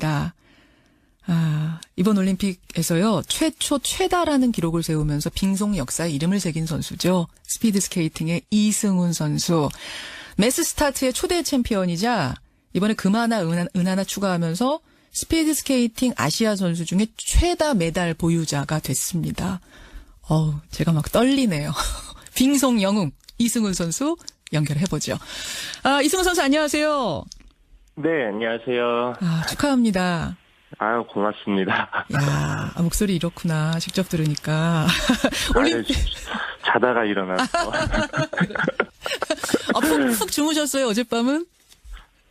다 아, 이번 올림픽에서요, 최초 최다라는 기록을 세우면서 빙송 역사에 이름을 새긴 선수죠. 스피드 스케이팅의 이승훈 선수. 메스 스타트의 초대 챔피언이자 이번에 금 하나, 은, 하나- 은 하나 추가하면서 스피드 스케이팅 아시아 선수 중에 최다 메달 보유자가 됐습니다. 어우, 제가 막 떨리네요. 빙송 영웅 이승훈 선수 연결해보죠. 아, 이승훈 선수 안녕하세요. 네, 안녕하세요. 아, 축하합니다. 아유, 고맙습니다. 야, 아, 목소리 이렇구나. 직접 들으니까. 아유, 올림픽, 자다가 일어나서. 아, 푹, 푹 주무셨어요, 어젯밤은?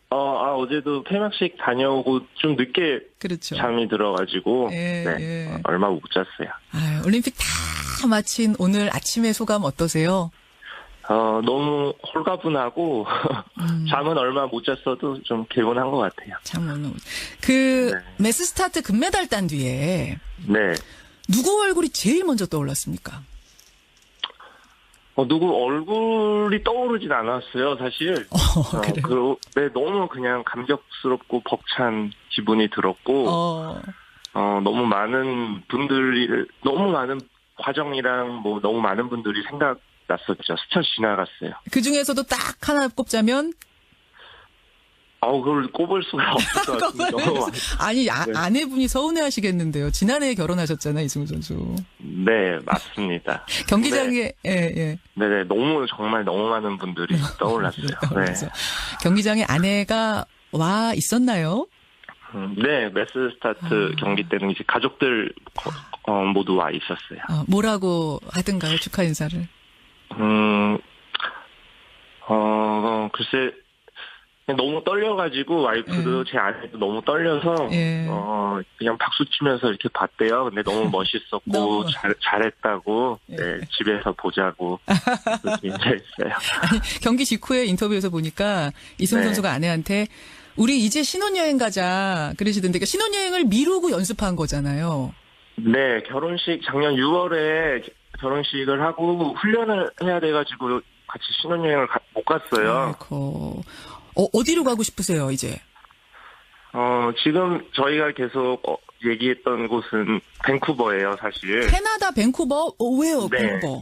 어, 아, 어제도 폐막식 다녀오고 좀 늦게 그렇죠. 잠이 들어가지고. 예, 네, 예. 어, 얼마 못 잤어요. 아, 올림픽 다 마친 오늘 아침의 소감 어떠세요? 어, 너무 홀가분하고, 음. 잠은 얼마 못 잤어도 좀 개운한 것 같아요. 참, 오늘. 그, 네. 메스 스타트 금메달 딴 뒤에 네. 누구 얼굴이 제일 먼저 떠올랐습니까? 어, 누구 얼굴이 떠오르진 않았어요, 사실. 어, 어, 그래요? 그, 네, 너무 그냥 감격스럽고 벅찬 기분이 들었고, 어, 어, 너무 많은 분들이, 너무 많은 과정이랑 뭐 너무 많은 분들이 생각 났었죠. 스쳐 지나갔어요. 그 중에서도 딱 하나 꼽자면, 어, 그걸 꼽을 수가 없을 것 많- 아니, 아, 네. 아내분이 서운해 하시겠는데요. 지난해에 결혼하셨잖아요, 이승훈 선수. 네, 맞습니다. 경기장에, 예, 예. 네 네, 너무, 정말 너무 많은 분들이 떠올랐어요. 네. 경기장에 아내가 와 있었나요? 음, 네, 메스 스타트 아. 경기 때는 이제 가족들 어, 모두 와 있었어요. 어, 뭐라고 하던가요, 축하 인사를? 음, 어, 글쎄, 너무 떨려가지고 와이프도 제 아내도 너무 떨려서 예. 어 그냥 박수 치면서 이렇게 봤대요. 근데 너무 멋있었고 너무. 잘 잘했다고 예. 네, 집에서 보자고 인사했어요. 아니, 경기 직후에 인터뷰에서 보니까 이승훈 네. 선수가 아내한테 우리 이제 신혼여행 가자 그러시던데 그러니까 신혼여행을 미루고 연습한 거잖아요. 네 결혼식 작년 6월에 결혼식을 하고 훈련을 해야 돼가지고 같이 신혼여행을 가- 못 갔어요. 아이고. 어, 어디로 가고 싶으세요, 이제? 어 지금 저희가 계속 어, 얘기했던 곳은 밴쿠버예요, 사실. 캐나다 밴쿠버? 어, 왜요, 네. 밴쿠버?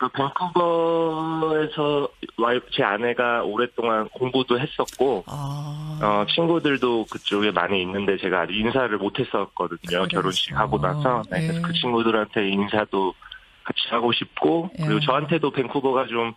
그 밴쿠버에서 와이프 제 아내가 오랫동안 공부도 했었고 아. 어 친구들도 그쪽에 많이 있는데 제가 아직 인사를 못 했었거든요 그래서. 결혼식 하고 나서 네, 그래서 예. 그 친구들한테 인사도 같이 하고 싶고 예. 그리고 저한테도 밴쿠버가 좀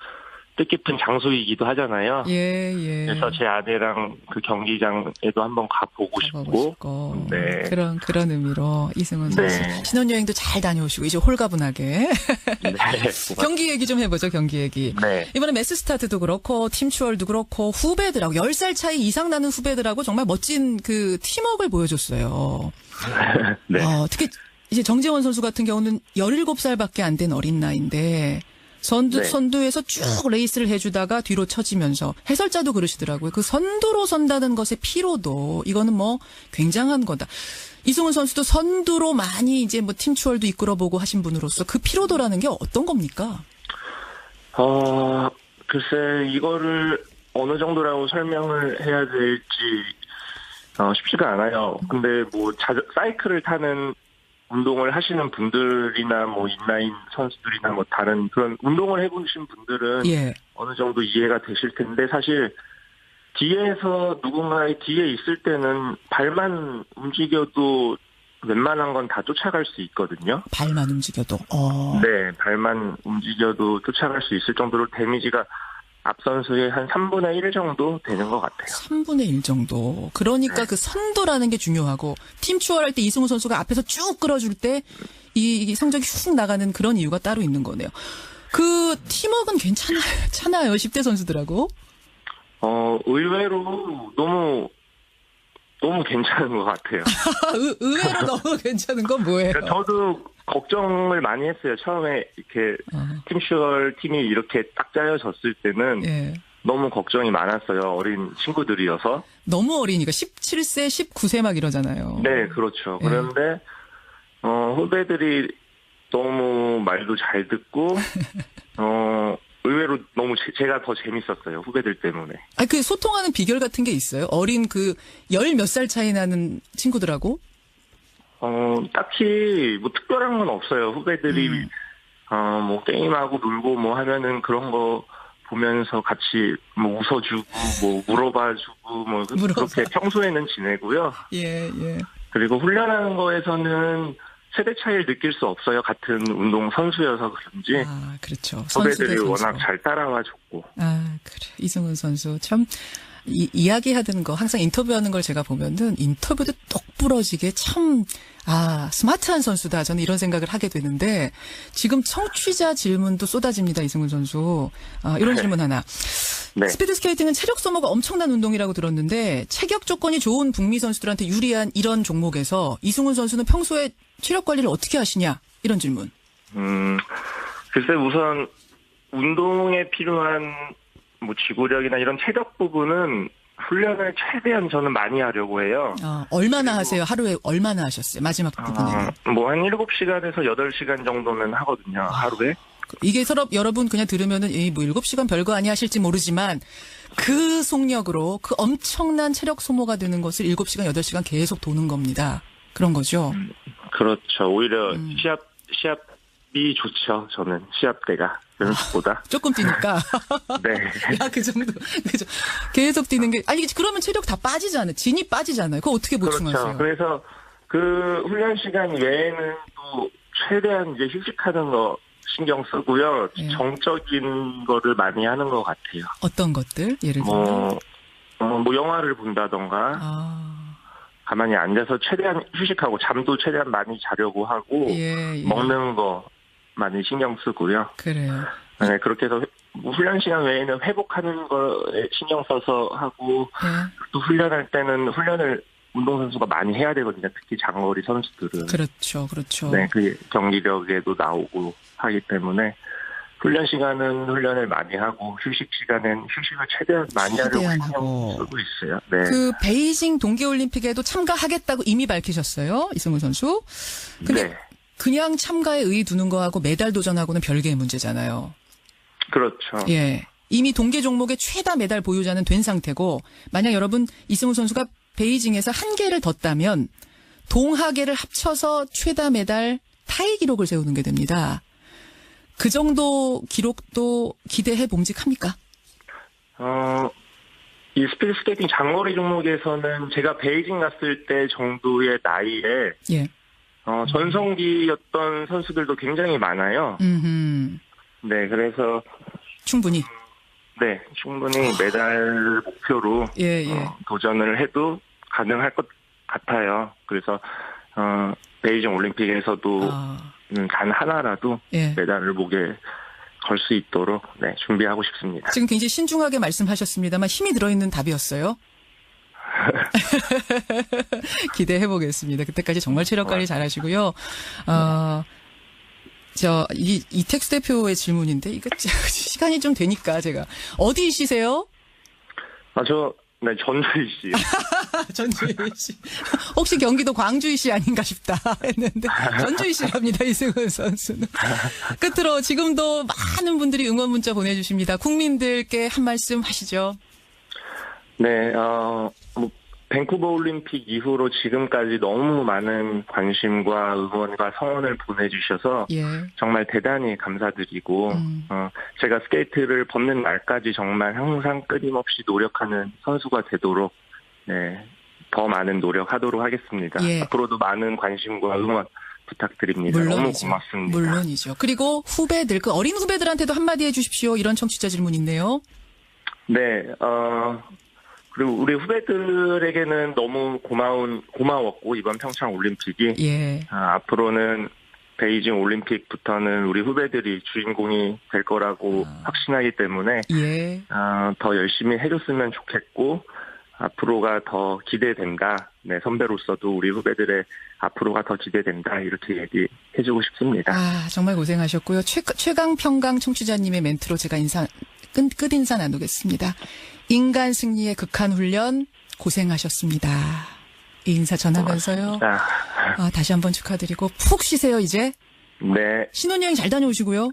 뜻깊은 장소이기도 하잖아요. 예, 예. 그래서 제 아내랑 그 경기장에도 한번 가보고 싶고 싶고. 네. 그런, 그런 의미로 이승훈 네. 선수. 신혼여행도 잘 다녀오시고, 이제 홀가분하게. 네, 경기 얘기 좀 해보죠, 경기 얘기. 네. 이번에 메스 스타트도 그렇고 팀추얼도 그렇고 후배들하고 10살 차이 이상 나는 후배들하고 정말 멋진 그 팀워크를 보여줬어요. 네. 어, 특히 이제 정재원 선수 같은 경우는 17살밖에 안 된 어린 나이인데 선두 네. 선두에서 쭉 레이스를 해주다가 뒤로 처지면서 해설자도 그러시더라고요. 그 선두로 선다는 것의 피로도 이거는 뭐 굉장한 거다. 이승훈 선수도 선두로 많이 이제 뭐 팀추얼도 이끌어보고 하신 분으로서 그 피로도라는 게 어떤 겁니까? 어, 글쎄, 이거를 어느 정도라고 설명을 해야 될지, 어, 쉽지가 않아요. 근데 뭐, 자, 사이클을 타는 운동을 하시는 분들이나 뭐, 인라인 선수들이나 뭐, 다른 그런 운동을 해보신 분들은 예. 어느 정도 이해가 되실 텐데, 사실, 뒤에서 누군가의 뒤에 있을 때는 발만 움직여도 웬만한 건 다 쫓아갈 수 있거든요. 발만 움직여도. 어. 네, 발만 움직여도 쫓아갈 수 있을 정도로 데미지가 앞 선수의 한 3분의 1 정도 되는 것 같아요. 3분의 1 정도. 그러니까 네. 그 선두라는 게 중요하고 팀 추월할 때 이승우 선수가 앞에서 쭉 끌어줄 때 이 성적이 훅 나가는 그런 이유가 따로 있는 거네요. 그 팀워크는 괜찮아요. 괜찮아요. 10대 선수들하고. 어, 의외로 너무, 너무 괜찮은 것 같아요. 의, 의외로 너무 괜찮은 건 뭐예요? 그러니까 저도 걱정을 많이 했어요. 처음에 이렇게 어, 팀슈얼 팀이 이렇게 딱 짜여졌을 때는 예. 너무 걱정이 많았어요. 어린 친구들이어서. 너무 어리니까 17세, 19세 막 이러잖아요. 네, 그렇죠. 네. 그런데, 어, 후배들이 너무 말도 잘 듣고, 어, 의외로 너무 제, 가더 재밌었어요. 후배들 때문에. 아, 그 소통하는 비결 같은 게 있어요? 어린 그 열 몇 살 차이 나는 친구들하고? 어, 딱히 뭐 특별한 건 없어요. 후배들이 음. 어, 뭐 게임하고 놀고 뭐 하면은 그런 거 보면서 같이 뭐 웃어주고 뭐 물어봐주고 뭐 그- 물어봐. 그렇게 평소에는 지내고요. 예, 예. 그리고 훈련하는 거에서는 세대 차이를 느낄 수 없어요. 같은 운동 선수여서 그런지 아, 그렇죠. 후배들이 워낙. 잘 따라와 줬고 아, 그래. 이승훈 선수. 참, 이, 이야기하던 거, 항상 인터뷰하는 걸 제가 보면은 인터뷰도 똑 부러지게 참, 아, 스마트한 선수다. 저는 이런 생각을 하게 되는데, 지금 청취자 질문도 쏟아집니다. 이승훈 선수. 아, 이런 질문 하나. 네. 스피드 스케이팅은 체력 소모가 엄청난 운동이라고 들었는데, 체격 조건이 좋은 북미 선수들한테 유리한 이런 종목에서 이승훈 선수는 평소에 체력 관리를 어떻게 하시냐? 이런 질문. 음, 글쎄 우선 운동에 필요한 뭐 지구력이나 이런 체력 부분은 훈련을 최대한 저는 많이 하려고 해요. 아, 얼마나 하세요? 하루에 얼마나 하셨어요? 마지막 부분에는. 뭐한 7시간에서 8시간 정도는 하거든요. 하루에. 이게 서로 여러분 그냥 들으면은 이뭐 7시간 별거 아니 하실지 모르지만 그 속력으로 그 엄청난 체력 소모가 되는 것을 7시간 8시간 계속 도는 겁니다. 그런 거죠. 그렇죠. 오히려 음. 시합 시합이 좋죠. 저는 시합 때가 연습보다. 조금 뛰니까. 네. 야, 그 정도. 그죠. 계속 뛰는 게 아니 그러면 체력 다 빠지잖아요. 진이 빠지잖아요. 그거 어떻게 보충하세요? 그렇죠. 그래서 그 훈련 시간 외에는 또 최대한 이제 휴식하는 거 신경 쓰고요. 예. 정적인 거를 많이 하는 것 같아요. 어떤 것들? 예를 들면 뭐, 어, 뭐 영화를 본다던가 아. 가만히 앉아서 최대한 휴식하고 잠도 최대한 많이 자려고 하고 예, 예. 먹는 거 많이 신경 쓰고요. 그래요. 네, 그렇게 해서 뭐 훈련 시간 외에는 회복하는 거에 신경 써서 하고 예. 또 훈련할 때는 훈련을 운동선수가 많이 해야 되거든요. 특히 장거리 선수들은. 그렇죠. 그렇죠. 네, 그 경기력에도 나오고 하기 때문에 훈련 시간은 훈련을 많이 하고 휴식 시간엔 휴식을 최대한 많이 하려고 신경 하고. 쓰고 있어요. 네. 그 베이징 동계올림픽에도 참가하겠다고 이미 밝히셨어요. 이승우 선수. 근데 네. 그냥 참가에 의 두는 거하고 메달 도전하고는 별개의 문제잖아요. 그렇죠. 예. 이미 동계 종목의 최다 메달 보유자는 된 상태고 만약 여러분 이승우 선수가 베이징에서 한 개를 뒀다면 동하계를 합쳐서 최다 메달 타이 기록을 세우는 게 됩니다. 그 정도 기록도 기대해 봄직합니까? 어, 이 스피드 스케이팅 장거리 종목에서는 제가 베이징 갔을 때 정도의 나이에 예. 어, 전성기였던 선수들도 굉장히 많아요. 음. 네, 그래서 충분히. 네 충분히 메달 목표로 예, 예. 어, 도전을 해도 가능할 것 같아요. 그래서 어, 베이징 올림픽에서도 아, 음, 단 하나라도 예. 메달을 목에 걸 수 있도록 네, 준비하고 싶습니다. 지금 굉장히 신중하게 말씀하셨습니다만 힘이 들어있는 답이었어요. 기대해 보겠습니다. 그때까지 정말 체력 관리 잘 하시고요. 어, 저, 이, 이택수 대표의 질문인데, 이거 시간이 좀 되니까 제가. 어디이시세요? 아, 저, 네, 전주희 씨. 전주희 씨. 혹시 경기도 광주희 씨 아닌가 싶다 했는데, 전주희 씨랍니다, 이승훈 선수는. 끝으로 지금도 많은 분들이 응원 문자 보내주십니다. 국민들께 한 말씀 하시죠. 네, 어, 뭐, 밴쿠버 올림픽 이후로 지금까지 너무 많은 관심과 응원과 성원을 보내주셔서 예. 정말 대단히 감사드리고, 음. 어, 제가 스케이트를 벗는 날까지 정말 항상 끊임없이 노력하는 선수가 되도록, 네, 더 많은 노력하도록 하겠습니다. 예. 앞으로도 많은 관심과 응원 부탁드립니다. 너무 물론이죠. 고맙습니다. 물론이죠. 그리고 후배들, 그 어린 후배들한테도 한마디 해주십시오. 이런 청취자 질문 있네요. 네, 어, 그리고 우리 후배들에게는 너무 고마운, 고마웠고, 이번 평창 올림픽이, 예. 아, 앞으로는 베이징 올림픽부터는 우리 후배들이 주인공이 될 거라고 아. 확신하기 때문에, 예. 아, 더 열심히 해줬으면 좋겠고, 앞으로가 더 기대된다. 네, 선배로서도 우리 후배들의 앞으로가 더 기대된다. 이렇게 얘기해주고 싶습니다. 아, 정말 고생하셨고요. 최, 최강 평강 청취자님의 멘트로 제가 인사, 끝, 끝 인사 나누겠습니다. 인간 승리의 극한 훈련 고생하셨습니다. 이 인사 전하면서요. 자, 아, 다시 한번 축하드리고 푹 쉬세요, 이제. 네, 신혼여행 잘 다녀오시고요.